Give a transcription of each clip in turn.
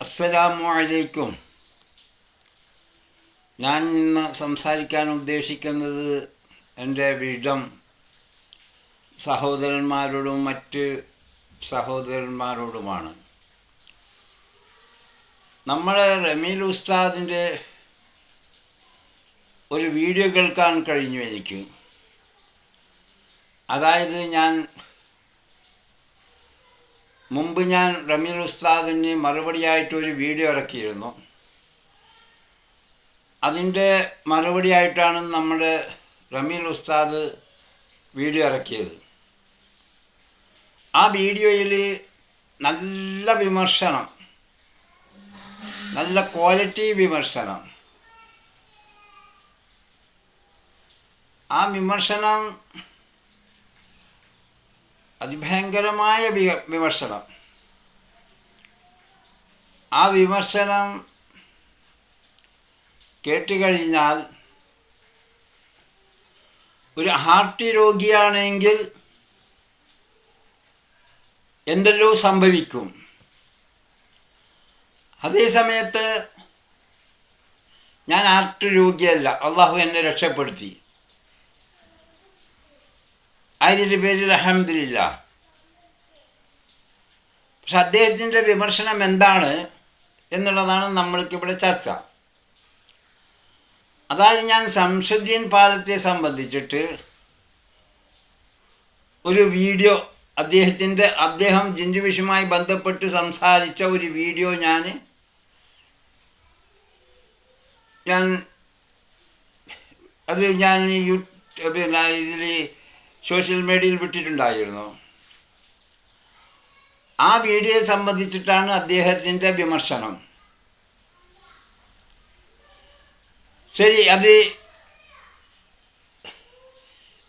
അസ്സലാമു അലൈക്കും ഞാൻ ഇന്ന് സംസാരിക്കാൻ ഉദ്ദേശിക്കുന്നത് എന്റെ വിഷം സഹോദരന്മാരോടും മറ്റ് സഹോദരന്മാരോടുമാണ്. നമ്മളെ റമീൽ ഉസ്താദിന്റെ ഒരു വീഡിയോ കേൾക്കാൻ കഴിഞ്ഞു എനിക്ക്. അതായത് ഞാൻ മുമ്പ് ഞാൻ റമീൽ ഉസ്താദിന് മറുപടിയായിട്ടൊരു വീഡിയോ ഇറക്കിയിരുന്നു. അതിന്റെ മറുപടിയായിട്ടാണ് നമ്മുടെ റമീൽ ഉസ്താദ് വീഡിയോ ഇറക്കിയത്. ആ വീഡിയോയിൽ നല്ല വിമർശനം നല്ല ക്വാളിറ്റി വിമർശനം. ആ വിമർശനം അതിഭയങ്കരമായ വിമർശനം. ആ വിമർശനം കേട്ടുകഴിഞ്ഞാൽ ഒരു ഹാർട്ട് രോഗിയാണെങ്കിൽ എന്തെല്ലോ സംഭവിക്കും. അതേ സമയത്ത് ഞാൻ ഹാർട്ട് രോഗിയല്ല അള്ളാഹു എന്നെ രക്ഷപ്പെടുത്തി. അതിന്റെ പേരിൽ അഹമ്മദില്ല പക്ഷെ അദ്ദേഹത്തിന്റെ വിമർശനം എന്താണ് എന്നുള്ളതാണ് നമ്മൾക്കിവിടെ ചർച്ച. അതായത് ഞാൻ സംസുദ്ദീൻ പാലത്തെ സംബന്ധിച്ചിട്ട് ഒരു വീഡിയോ അദ്ദേഹത്തിന്റെ അദ്ദേഹം ജിൻഡുവിഷുമായി ബന്ധപ്പെട്ട് സംസാരിച്ച ഒരു വീഡിയോ ഞാൻ ഞാൻ അത് ഞാൻ യൂ പിന്നെ ഇതിൽ സോഷ്യൽ മീഡിയയിൽ വിട്ടിട്ടുണ്ടായിരുന്നു. ആ വീഡിയോയെ സംബന്ധിച്ചിട്ടാണ് അദ്ദേഹത്തിന്റെ വിമർശനം. ശരി അത്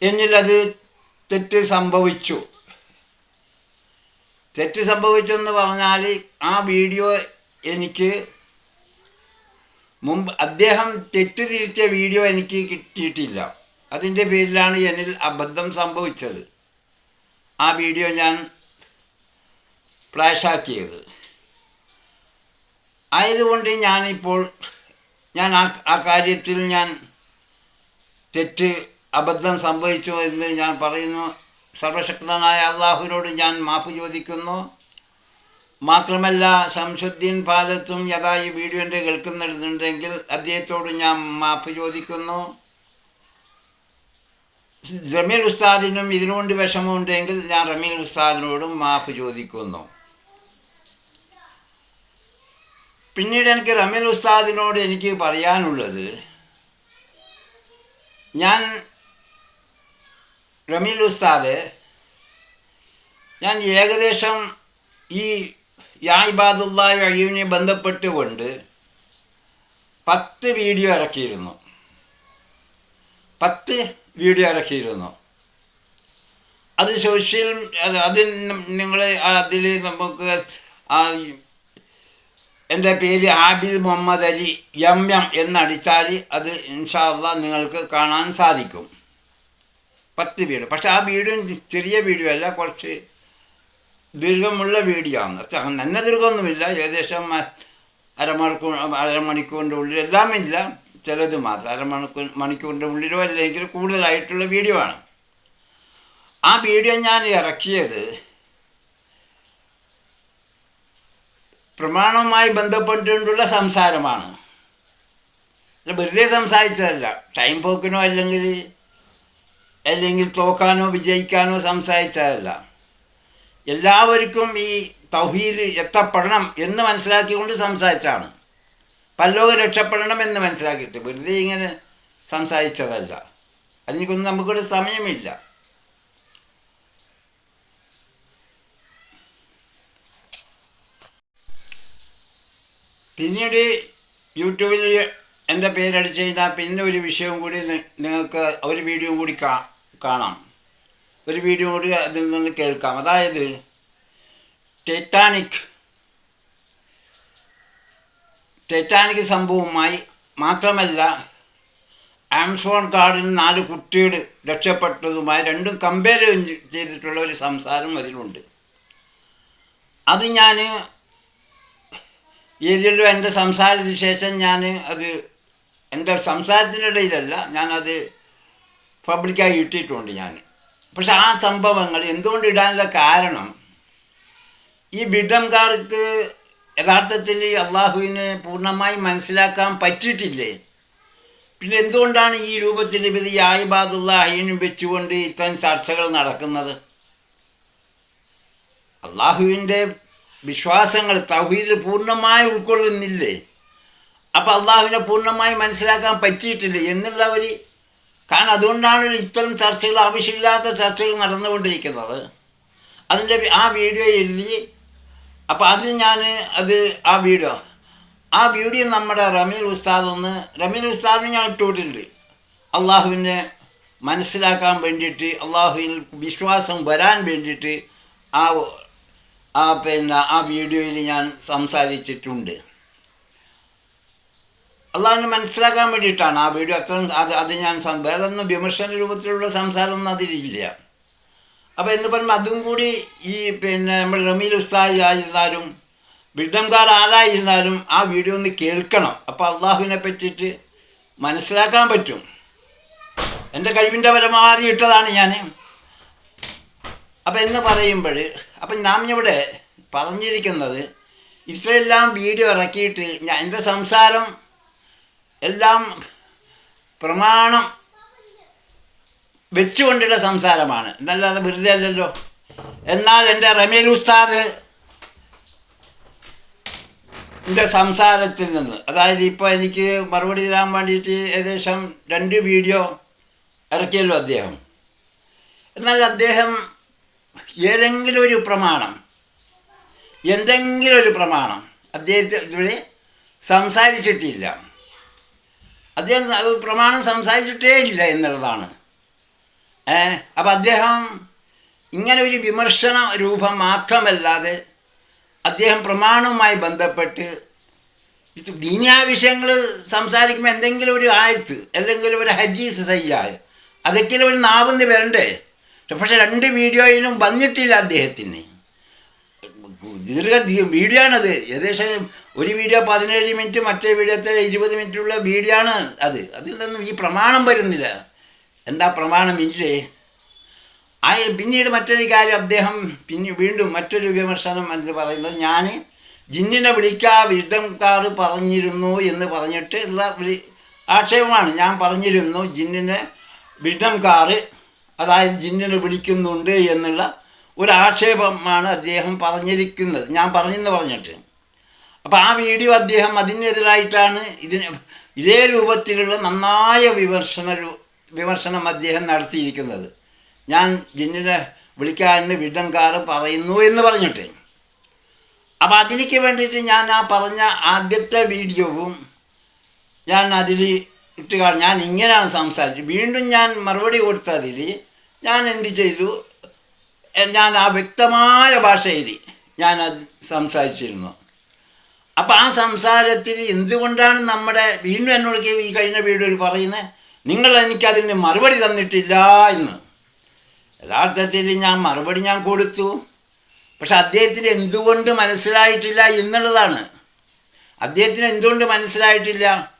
എന്നിലത് തെറ്റ് സംഭവിച്ചു. തെറ്റ് സംഭവിച്ചു എന്ന് പറഞ്ഞാൽ ആ വീഡിയോ എനിക്ക് മുമ്പ് അദ്ദേഹം തെറ്റ് തിരിച്ച വീഡിയോ എനിക്ക് കിട്ടിയിട്ടില്ല. അതിന്റെ പേരിലാണ് എന്നിൽ അബദ്ധം സംഭവിച്ചത്. ആ വീഡിയോ ഞാൻ ഫ്ലാഷാക്കിയത്. ആയതുകൊണ്ട് ഞാനിപ്പോൾ ഞാൻ ആ ആ കാര്യത്തിൽ ഞാൻ തെറ്റ് അബദ്ധം സംഭവിച്ചു എന്ന് ഞാൻ പറയുന്നു. സർവശക്തനായ അള്ളാഹുവിനോട് ഞാൻ മാപ്പ് ചോദിക്കുന്നു. മാത്രമല്ല ശംസുദ്ദീൻ പാലത്തും യഥാ ഈ വീഡിയോ എന്റെ കേൾക്കുന്നുണ്ടെങ്കിൽ അദ്ദേഹത്തോട് ഞാൻ മാപ്പ് ചോദിക്കുന്നു. റമീൽ ഉസ്താദിനും ഇതിനുകൊണ്ട് വിഷമമുണ്ടെങ്കിൽ ഞാൻ റമീൽ ഉസ്താദിനോടും മാപ്പ് ചോദിക്കുന്നു. പിന്നീട് എനിക്ക് റമീൽ ഉസ്താദിനോട് എനിക്ക് പറയാനുള്ളത് ഞാൻ റമീൽ ഉസ്താദ് ഞാൻ ഏകദേശം ഈ യായിബാദുല്ലാഹി അയ്യൂനെ ബന്ധപ്പെട്ടുകൊണ്ട് പത്ത് വീഡിയോ ഇറക്കിയിരുന്നു. പത്ത് വീഡിയോ ഇറക്കിയിരുന്നു അത് സോഷ്യൽ അത് അതിൽ നിങ്ങൾ അതിൽ നമുക്ക് എന്റെ പേര് ആബിദ് മുഹമ്മദ് അലി എം എം എന്നടിച്ചാൽ അത് ഇൻഷാല്ല നിങ്ങൾക്ക് കാണാൻ സാധിക്കും. പത്ത് വീഡിയോ. പക്ഷെ ആ വീഡിയോ ചെറിയ വീഡിയോ അല്ല കുറച്ച് ദീർഘമുള്ള വീഡിയോ ആണ്. തന്നെ ദീർഘമൊന്നുമില്ല. ഏകദേശം അരമണിക്കൂർ അരമണിക്കൂറിന്റെ ഉള്ളിൽ എല്ലാം ഇല്ല ചിലത് മാത്രം അരമണിക്കൂർ മണിക്കൂറിന്റെ ഉള്ളിലോ അല്ലെങ്കിൽ കൂടുതലായിട്ടുള്ള വീഡിയോ ആണ്. ആ വീഡിയോ ഞാൻ ഇറക്കിയത് പ്രമാണവുമായി ബന്ധപ്പെട്ടുകൊണ്ടുള്ള സംസാരമാണ്. വെറുതെ സംസാരിച്ചതല്ല. ടൈം പോക്കിനോ അല്ലെങ്കിൽ അല്ലെങ്കിൽ തോക്കാനോ വിജയിക്കാനോ സംസാരിച്ചതല്ല. എല്ലാവർക്കും ഈ തൗഹീദ് എത്തപ്പെടണം എന്ന് മനസ്സിലാക്കിക്കൊണ്ട് സംസാരിച്ചാണ് പല്ലോകം രക്ഷപ്പെടണമെന്ന് മനസ്സിലാക്കിയിട്ട് വെറുതെ ഇങ്ങനെ സംസാരിച്ചതല്ല. അതിനൊന്നും നമുക്കൊരു സമയമില്ല. പിന്നീട് യൂട്യൂബിൽ എന്റെ പേരടിച്ച് കഴിഞ്ഞാൽ പിന്നെ ഒരു വിഷയവും കൂടി നിങ്ങൾക്ക് ഒരു വീഡിയോ കൂടി കാണാം. ഒരു വീഡിയോ കൂടി അതിൽ നിന്ന് കേൾക്കാം. അതായത് ടൈറ്റാനിക് ടൈറ്റാനിക് സംഭവവുമായി മാത്രമല്ല ആംസോൺ കാർഡിൽ നാല് കുട്ടികൾ രക്ഷപ്പെട്ടതുമായി രണ്ടും കമ്പയർ ചെയ്തിട്ടുള്ള ഒരു സംസാരം അതിലുണ്ട്. അത് ഞാൻ ഏതിലും എന്റെ സംസാരത്തിന് ശേഷം ഞാൻ അത് എന്റെ സംസാരത്തിനിടയിലല്ല ഞാനത് പബ്ലിക്കായി ഇട്ടിട്ടുണ്ട് ഞാൻ പക്ഷെ ആ സംഭവങ്ങൾ എന്തുകൊണ്ട് ഇടാനുള്ള കാരണം ഈ ബിഡംകാർക്ക് യഥാർത്ഥത്തിൽ അള്ളാഹുവിനെ പൂർണമായി മനസ്സിലാക്കാൻ പറ്റിയിട്ടില്ലേ? പിന്നെ എന്തുകൊണ്ടാണ് ഈ രൂപത്തിൽ ഇവർ ഈ വെച്ചുകൊണ്ട് ഇത്തരം ചർച്ചകൾ നടക്കുന്നത്? അള്ളാഹുവിന്റെ വിശ്വാസങ്ങൾ തൗഹീദിൽ പൂർണമായി ഉൾക്കൊള്ളുന്നില്ലേ? അപ്പം അള്ളാഹുവിനെ പൂർണമായി മനസ്സിലാക്കാൻ പറ്റിയിട്ടില്ല എന്നുള്ളവർ? കാരണം അതുകൊണ്ടാണ് ഇത്തരം ചർച്ചകൾ ആവശ്യമില്ലാത്ത ചർച്ചകൾ നടന്നുകൊണ്ടിരിക്കുന്നത്. അതിന്റെ ആ വീഡിയോയിൽ അപ്പോൾ അതിൽ ഞാൻ അത് ആ വീഡിയോ. ആ വീഡിയോ നമ്മുടെ റമീൽ ഉസ്താദ് ഒന്ന് റമീൽ ഉസ്താദിന് ഞാൻ ഇട്ടിട്ടുണ്ട് അള്ളാഹുവിനെ മനസ്സിലാക്കാൻ വേണ്ടിയിട്ട് അള്ളാഹുവിൽ വിശ്വാസം വരാൻ വേണ്ടിയിട്ട് ആ ആ പിന്നെ ആ വീഡിയോയിൽ ഞാൻ സംസാരിച്ചിട്ടുണ്ട്. അള്ളാഹിനെ മനസ്സിലാക്കാൻ വേണ്ടിയിട്ടാണ് ആ വീഡിയോ. അത്ര അത് അത് ഞാൻ വേറെ ഒന്നും വിമർശന രൂപത്തിലുള്ള സംസാരമൊന്നും അതിലില്ല. അപ്പോൾ എന്ന് പറയുമ്പോൾ അതും കൂടി ഈ പിന്നെ നമ്മൾ റമീൽ ഉസ്താദ് ആയിരുന്നാലും വിഡംകാർ ആരായിരുന്നാലും ആ വീഡിയോ ഒന്ന് കേൾക്കണം. അപ്പോൾ അള്ളാഹുവിനെ പറ്റിയിട്ട് മനസ്സിലാക്കാൻ പറ്റും. എന്റെ കഴിവിന്റെ പരമാവധി ഇട്ടതാണ് ഞാൻ അപ്പം എന്ന് പറയുമ്പോൾ അപ്പം നാം ഇവിടെ പറഞ്ഞിരിക്കുന്നത് ഇത്രയെല്ലാം വീഡിയോ ഇറക്കിയിട്ട് ഞാൻ എന്റെ സംസാരം എല്ലാം പ്രമാണം വെച്ചുകൊണ്ടുള്ള സംസാരമാണ്. എന്നല്ലാതെ വെറുതെ അല്ലല്ലോ. എന്നാൽ എന്റെ റമീൽ ഉസ്താദ് എന്റെ സംസാരത്തിൽ നിന്ന് അതായത് ഇപ്പോൾ എനിക്ക് മറുപടി തരാൻ വേണ്ടിയിട്ട് ഏകദേശം രണ്ട് വീഡിയോ ഇറക്കിയല്ലോ അദ്ദേഹം. എന്നാൽ അദ്ദേഹം ഏതെങ്കിലും ഒരു പ്രമാണം എന്തെങ്കിലും ഒരു പ്രമാണം അദ്ദേഹത്തെ ഇതുവരെ സംസാരിച്ചിട്ടില്ല. അദ്ദേഹം പ്രമാണം സംസാരിച്ചിട്ടേ ഇല്ല എന്നുള്ളതാണ്. അപ്പം അദ്ദേഹം ഇങ്ങനെ ഒരു വിമർശന രൂപം മാത്രമല്ലാതെ അദ്ദേഹം പ്രമാണവുമായി ബന്ധപ്പെട്ട് ഇത് ദീനിയാ വിഷയങ്ങൾ സംസാരിക്കുമ്പോൾ എന്തെങ്കിലും ഒരു ആയത്ത് അല്ലെങ്കിൽ ഒരു ഹജീസ് സയ്യായ അതൊക്കെയും ഒരു നാവെന്ന് വരണ്ടേ? പക്ഷേ രണ്ട് വീഡിയോയിലും വന്നിട്ടില്ല അദ്ദേഹത്തിന്. ദീർഘ വീഡിയോ ആണത് ഏകദേശം ഒരു വീഡിയോ പതിനേഴ് മിനിറ്റ് മറ്റേ വീഡിയോത്തെ ഇരുപത് മിനിറ്റുള്ള വീഡിയോ ആണ് അത്. അതിൽ നിന്നും ഈ പ്രമാണം വരുന്നില്ല. എന്താ പ്രമാണമില്ലേ ആ പിന്നീട് മറ്റൊരു കാര്യം അദ്ദേഹം പിന്നെ വീണ്ടും മറ്റൊരു വിമർശനം എന്ന് പറയുന്നത് ഞാൻ ജിന്നിനെ വിളിക്കാ വിഡംകാർ പറഞ്ഞിരുന്നു എന്ന് പറഞ്ഞിട്ട് എല്ലാ ആക്ഷേപമാണ്. ഞാൻ പറഞ്ഞിരുന്നു ജിന്നിനെ വിഡംകാർ അതായത് ജിന്നിനെ വിളിക്കുന്നുണ്ട് എന്നുള്ള ഒരു ആക്ഷേപമാണ് അദ്ദേഹം പറഞ്ഞിരിക്കുന്നത്. ഞാൻ പറഞ്ഞെന്ന് പറഞ്ഞിട്ട്. അപ്പോൾ ആ വീഡിയോ അദ്ദേഹം അതിനെതിരായിട്ടാണ് ഇതിന് ഇതേ രൂപത്തിലുള്ള നന്നായ വിമർശന രൂ- വിമർശനം അദ്ദേഹം നടത്തിയിരിക്കുന്നത്. ഞാൻ ജിന്നിനെ വിളിക്കാമെന്ന് വിഡൻകാർ പറയുന്നു എന്ന് പറഞ്ഞിട്ടേ. അപ്പോൾ അതിലേക്ക് വേണ്ടിയിട്ട് ഞാൻ ആ പറഞ്ഞ ആദ്യത്തെ വീഡിയോവും ഞാൻ അതിൽ ഇട്ട് ഞാൻ ഇങ്ങനെയാണ് സംസാരിച്ചത് വീണ്ടും ഞാൻ മറുപടി കൊടുത്തതിൽ ഞാൻ എന്ത് ചെയ്തു? ഞാൻ ആ വ്യക്തമായ ഭാഷയിൽ ഞാൻ അത് സംസാരിച്ചിരുന്നു. അപ്പോൾ ആ സംസാരത്തിൽ എന്തുകൊണ്ടാണ് നമ്മുടെ വീണ്ടും എന്നോട് ഈ കഴിഞ്ഞ വീഡിയോയിൽ പറയുന്നത്? നിങ്ങൾ എനിക്കതിന് മറുപടി തന്നിട്ടില്ല എന്ന്. യഥാർത്ഥത്തിൽ ഞാൻ മറുപടി ഞാൻ കൊടുത്തു. പക്ഷെ അദ്ദേഹത്തിന് എന്തുകൊണ്ട് മനസ്സിലായിട്ടില്ല എന്നുള്ളതാണ്. അദ്ദേഹത്തിന് എന്തുകൊണ്ട് മനസ്സിലായിട്ടില്ല?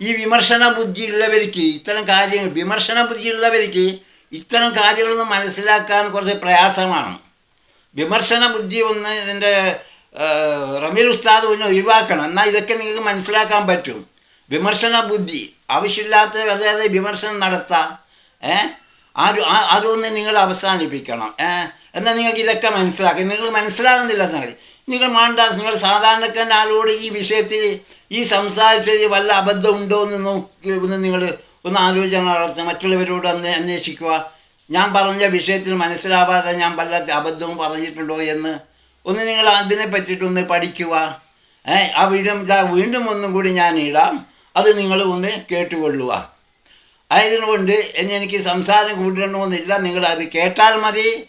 ഈ വിമർശന ബുദ്ധിയുള്ളവർക്ക് ഇത്തരം കാര്യങ്ങൾ വിമർശന ബുദ്ധിയുള്ളവർക്ക് ഇത്തരം കാര്യങ്ങളൊന്നും മനസ്സിലാക്കാൻ കുറച്ച് പ്രയാസമാണ്. വിമർശന ബുദ്ധി ഒന്ന് ഇതിന്റെ റമീൽ ഉസ്താദ് ഒന്ന് ഒഴിവാക്കണം. എന്നാൽ ഇതൊക്കെ നിങ്ങൾക്ക് മനസ്സിലാക്കാൻ പറ്റും. വിമർശന ബുദ്ധി. ആവശ്യമില്ലാത്ത അതായത് വിമർശനം നടത്താം. ഏ? ആ- അതൊന്ന് നിങ്ങൾ അവസാനിപ്പിക്കണം. ഏ? എന്നാൽ നിങ്ങൾക്ക് ഇതൊക്കെ മനസ്സിലാക്കി. നിങ്ങൾ മനസ്സിലാകുന്നില്ല സംഗതി. നിങ്ങൾ വേണ്ട നിങ്ങൾ സാധാരണക്കാരൻ ആരോട് ഈ വിഷയത്തിൽ ഈ സംസാരിച്ചതിൽ വല്ല അബദ്ധമുണ്ടോ എന്ന് നോക്കി ഒന്ന് നിങ്ങൾ ഒന്ന് ആലോചന നടത്തുക മറ്റുള്ളവരോട് ഒന്ന് അന്വേഷിക്കുക. ഞാൻ പറഞ്ഞ വിഷയത്തിൽ മനസ്സിലാവാതെ ഞാൻ വല്ല അബദ്ധവും പറഞ്ഞിട്ടുണ്ടോ എന്ന് ഒന്ന് നിങ്ങൾ അതിനെ പറ്റിയിട്ടൊന്ന് പഠിക്കുക. ആ വീണ്ടും ഇതാ വീണ്ടും ഒന്നും കൂടി ഞാൻ ഇടാം. അത് നിങ്ങൾ ഒന്ന് കേട്ടുകൊള്ളുക. ആയതുകൊണ്ട് എനിക്ക് സംസാരം കൂട്ടണമെന്നില്ല. നിങ്ങൾ അത് കേട്ടാൽ മതി.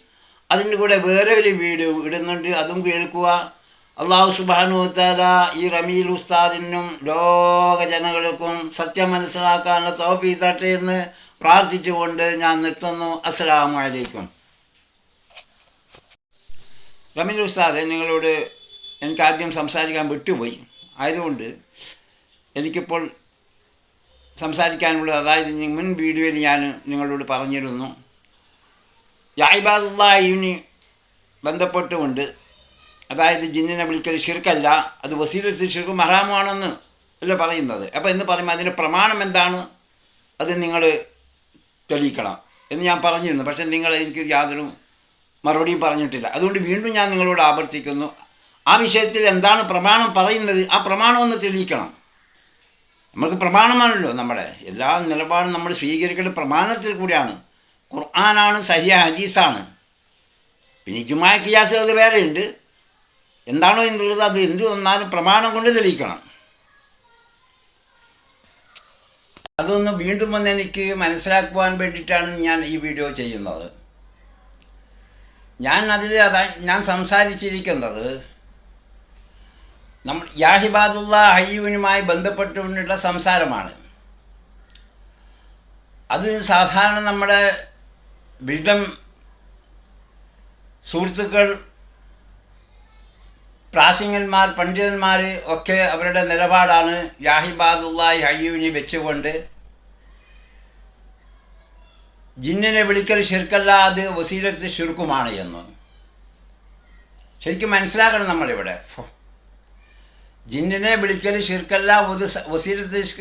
അതിന്റെ കൂടെ വേറെ ഒരു വീഡിയോ ഇടുന്നുണ്ട്. അതും കേൾക്കുക. അള്ളാഹു സുബാനുത്താല ഈ റമീൽ ഉസ്താദിനും ലോക ജനങ്ങൾക്കും സത്യം മനസ്സിലാക്കാനുള്ള തോപ്പി തട്ടെ എന്ന് പ്രാർത്ഥിച്ചുകൊണ്ട് ഞാൻ നിർത്തുന്നു. അസ്സലാമലൈക്കും റമീൽ ഉസ്താദ് നിങ്ങളോട് എനിക്ക് ആദ്യം സംസാരിക്കാൻ വിട്ടുപോയി. ആയതുകൊണ്ട് എനിക്കിപ്പോൾ സംസാരിക്കാനുള്ളത് അതായത് മുൻ വീഡിയോയിൽ ഞാൻ നിങ്ങളോട് പറഞ്ഞിരുന്നു. യായിബാദുല്ലാഹിന് ബന്ധപ്പെട്ടുകൊണ്ട് അതായത് ജിന്നിനെ വിളിക്കൽ ഷിർക്കല്ല അത് വസീലത്തിൽ ഷിർക്ക് മഹാമാണെന്ന് അല്ല പറയുന്നത്. അപ്പോൾ എന്ന് പറയുമ്പോൾ അതിന്റെ പ്രമാണം എന്താണ്? അത് നിങ്ങൾ തെളിയിക്കണം എന്ന് ഞാൻ പറഞ്ഞിരുന്നു. പക്ഷേ നിങ്ങൾ എനിക്ക് യാതൊരു മറുപടിയും പറഞ്ഞിട്ടില്ല. അതുകൊണ്ട് വീണ്ടും ഞാൻ നിങ്ങളോട് ആവർത്തിക്കുന്നു. ആ വിഷയത്തിൽ എന്താണ് പ്രമാണം പറയുന്നത്? ആ പ്രമാണം ഒന്ന് തെളിയിക്കണം. നമുക്ക് പ്രമാണമാണല്ലോ നമ്മുടെ എല്ലാ നിലപാടും നമ്മൾ സ്വീകരിക്കേണ്ട പ്രമാണത്തിൽ കൂടിയാണ്. ഖുർആനാണ് സഹിയ ഹദീസാണ്. പിന്നെ ജുമായ കിയാസ് അത് വേറെ ഉണ്ട്. എന്താണോ എന്നുള്ളത് അത് എന്ത് വന്നാലും പ്രമാണം കൊണ്ട് തെളിയിക്കണം. അതൊന്ന് വീണ്ടും വന്ന് എനിക്ക് മനസ്സിലാക്കുവാൻ വേണ്ടിയിട്ടാണ് ഞാൻ ഈ വീഡിയോ ചെയ്യുന്നത്. ഞാൻ അതിൽ അതാ ഞാൻ സംസാരിച്ചിരിക്കുന്നത് നമ്മൾ യാഹിബാദുള്ള ഹയ്യുവിനുമായി ബന്ധപ്പെട്ടുകൊണ്ടുള്ള സംസാരമാണ് അത് സാധാരണ നമ്മുടെ വിഡം സുഹൃത്തുക്കൾ പ്രാസിംഗന്മാർ പണ്ഡിതന്മാർ ഒക്കെ അവരുടെ നിലപാടാണ് യാഹിബാദുള്ളായി ഹയ്യുവിനെ വെച്ചുകൊണ്ട് ജിന്നിനെ വിളിക്കൽ ശിർക്കല്ല അത് വസീലത്ത് ശുർക്കുമാണ് എന്ന് ശരിക്കും മനസ്സിലാക്കണം നമ്മളിവിടെ. ജിന്നിനെ വിളിക്കൽ ശിർക്കല്ല ഒരു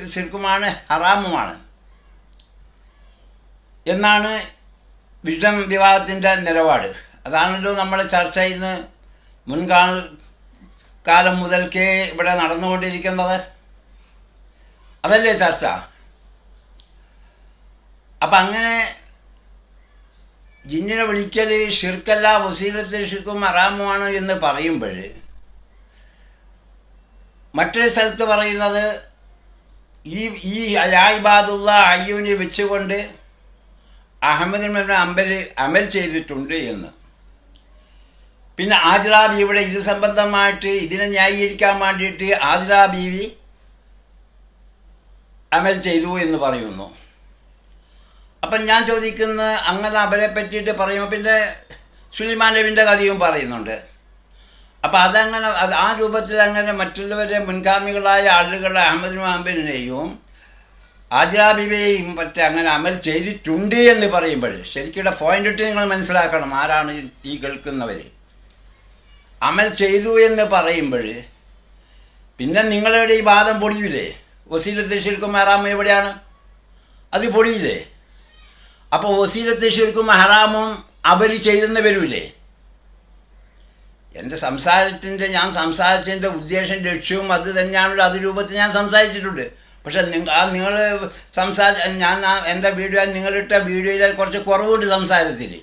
ഷിർക്കുമാണ് ഹറാമുമാണ്. എന്നാണ് വിഷം വിവാഹത്തിന്റെ നിലപാട്. അതാണല്ലോ നമ്മൾ ചർച്ച ചെയ്യുന്ന മുൻകാല കാലം മുതൽക്കേ ഇവിടെ നടന്നുകൊണ്ടിരിക്കുന്നത്. അതല്ലേ ചർച്ച? അപ്പം അങ്ങനെ ജിന്നിനെ വിളിക്കൽ ഷിർക്കല്ല വസീലത്തിൽ ഷിർക്കും ഹറാമുമാണ് എന്ന് പറയുമ്പോൾ മറ്റൊരു സ്ഥലത്ത് പറയുന്നത് ഈ ഈ അയായിബാദുള്ള അയ്യൂനെ വെച്ചുകൊണ്ട് അഹമ്മദ് അമ്പൽ അമൽ ചെയ്തിട്ടുണ്ട് എന്ന്. പിന്നെ ആജ്രാ ബീവിയുടെ ഇത് സംബന്ധമായിട്ട് ഇതിനെ ന്യായീകരിക്കാൻ വേണ്ടിയിട്ട് ആജ്രാ ബീവി അമൽ ചെയ്തു എന്ന് പറയുന്നു. അപ്പം ഞാൻ ചോദിക്കുന്ന അങ്ങനെ അവരെ പറ്റിയിട്ട് പറയുമ്പോൾ പിന്നെ സുലിമാൻ നബിന്റെ കഥയും പറയുന്നുണ്ട്. അപ്പം അതങ്ങനെ അത് ആ രൂപത്തിൽ അങ്ങനെ മറ്റുള്ളവരെ മുൻഗാമികളായ ആളുകളെ അഹമ്മദ് മുഹമ്മദിനെയും ആജിറാബിബയെയും പറ്റി അങ്ങനെ അമൽ ചെയ്തിട്ടുണ്ട് എന്ന് പറയുമ്പോൾ ശരിക്കും പോയിന്റ് ഇട്ട് നിങ്ങൾ മനസ്സിലാക്കണം ആരാണ് ഈ കേൾക്കുന്നവർ. അമൽ ചെയ്തു എന്ന് പറയുമ്പോൾ പിന്നെ നിങ്ങളുടെ ഈ വാദം പൊടിയില്ലേ വസീലത്ത് ശരിക്കും ഹറാമും എവിടെയാണ്? അത് പൊടിയില്ലേ? അപ്പോൾ വസീലത്ത് ശരിക്കും ഹറാമും അവർ ചെയ്തെന്ന് വരൂലേ? എന്റെ സംസാരത്തിന്റെ ഞാൻ സംസാരിച്ചതിന്റെ ഉദ്ദേശം ലക്ഷ്യവും അത് തന്നെയാണല്ലോ. അത് രൂപത്തിൽ ഞാൻ സംസാരിച്ചിട്ടുണ്ട്. പക്ഷെ നിങ്ങൾ ആ നിങ്ങൾ സംസാര ഞാൻ എന്റെ വീഡിയോ നിങ്ങളിട്ട വീഡിയോയിൽ കുറച്ച് കുറവുണ്ട് സംസാരത്തിൽ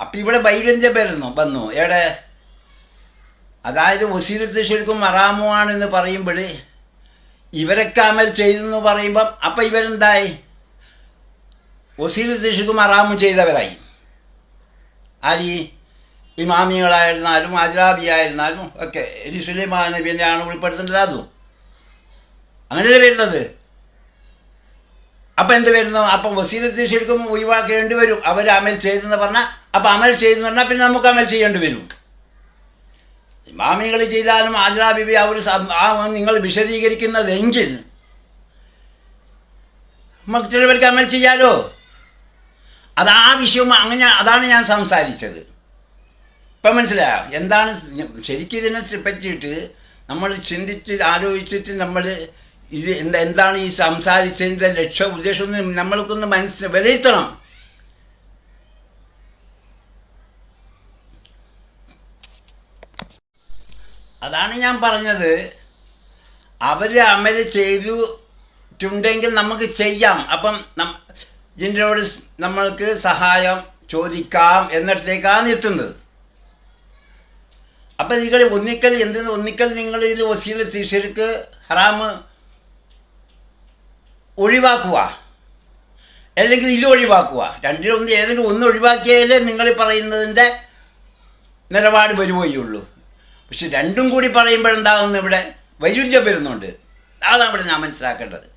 അപ്പം ഇവിടെ വൈരുദ്ധ്യം വരുന്നു വന്നു. എവിടെ? അതായത് വസീരത്ത് ശരിക്കും മറാമുവാണെന്ന് പറയുമ്പോൾ ഇവരൊക്കെ അമൽ ചെയ്തെന്ന് പറയുമ്പം അപ്പം ഇവരെന്തായി? വസീരത്ത് ശരിക്കും മറാമു ചെയ്തവരായി. ആര്? ഇമാമികളായിരുന്നാലും അജ്രാബിയായിരുന്നാലും ഒക്കെ ഇനി സുലൈമാൻ നബിന്റെ ആണ് ഉൾപ്പെടുത്തേണ്ടത് അതും. അങ്ങനെയല്ലേ വരുന്നത്? അപ്പം എന്ത് വരുന്നു? അപ്പം വസീലത്ത് ശരിക്കും ഒഴിവാക്കേണ്ടി വരും. അവർ അമൽ ചെയ്തെന്ന് പറഞ്ഞാൽ അപ്പം അമൽ ചെയ്തെന്ന് പറഞ്ഞാൽ പിന്നെ നമുക്ക് അമൽ ചെയ്യേണ്ടി വരും. ഇമാമികൾ ചെയ്താലും ആജ്രാബിബി അവർ ആ നിങ്ങൾ വിശദീകരിക്കുന്നതെങ്കിൽ മറ്റുള്ളവർക്ക് അമൽ ചെയ്യാലോ? അതാ ആ വിഷയം അങ്ങനെ അതാണ് ഞാൻ സംസാരിച്ചത്. ഇപ്പം മനസ്സിലായോ? എന്താണ് ശരിക്കും ഇതിനെ പറ്റിയിട്ട് നമ്മൾ ചിന്തിച്ച് ആലോചിച്ചിട്ട് നമ്മൾ ഇത് എന്താ എന്താണ് ഈ സംസാരിച്ചതിന്റെ ലക്ഷ്യ ഉദ്ദേശം നമ്മൾക്കൊന്ന് മനസ്സ് വിലയിരുത്തണം. അതാണ് ഞാൻ പറഞ്ഞത്. അവർ അമൽ ചെയ്തിട്ടുണ്ടെങ്കിൽ നമുക്ക് ചെയ്യാം. അപ്പം ഇതിന്റെ നമ്മൾക്ക് സഹായം ചോദിക്കാം എന്നിടത്തേക്കാണ് എത്തുന്നത്. അപ്പം നിങ്ങൾ ഒന്നിക്കൽ എന്തിന് ഒന്നിക്കൽ നിങ്ങൾ ഇത് വസീല ശിഷ്യർക്ക് ഹറാമ് ഒഴിവാക്കുക. അല്ലെങ്കിൽ ഇത് ഒഴിവാക്കുക. രണ്ടിലൊന്ന് ഏതെങ്കിലും ഒന്ന് ഒഴിവാക്കിയാലേ നിങ്ങൾ പറയുന്നതിന്റെ നിലപാട് വരുകയുള്ളൂ. പക്ഷെ രണ്ടും കൂടി പറയുമ്പോഴെന്താകുന്നു ഇവിടെ? വൈരുദ്ധ്യം വരുന്നുണ്ട്. അതാണ് ഇവിടെ ഞാൻ മനസ്സിലാക്കേണ്ടത്.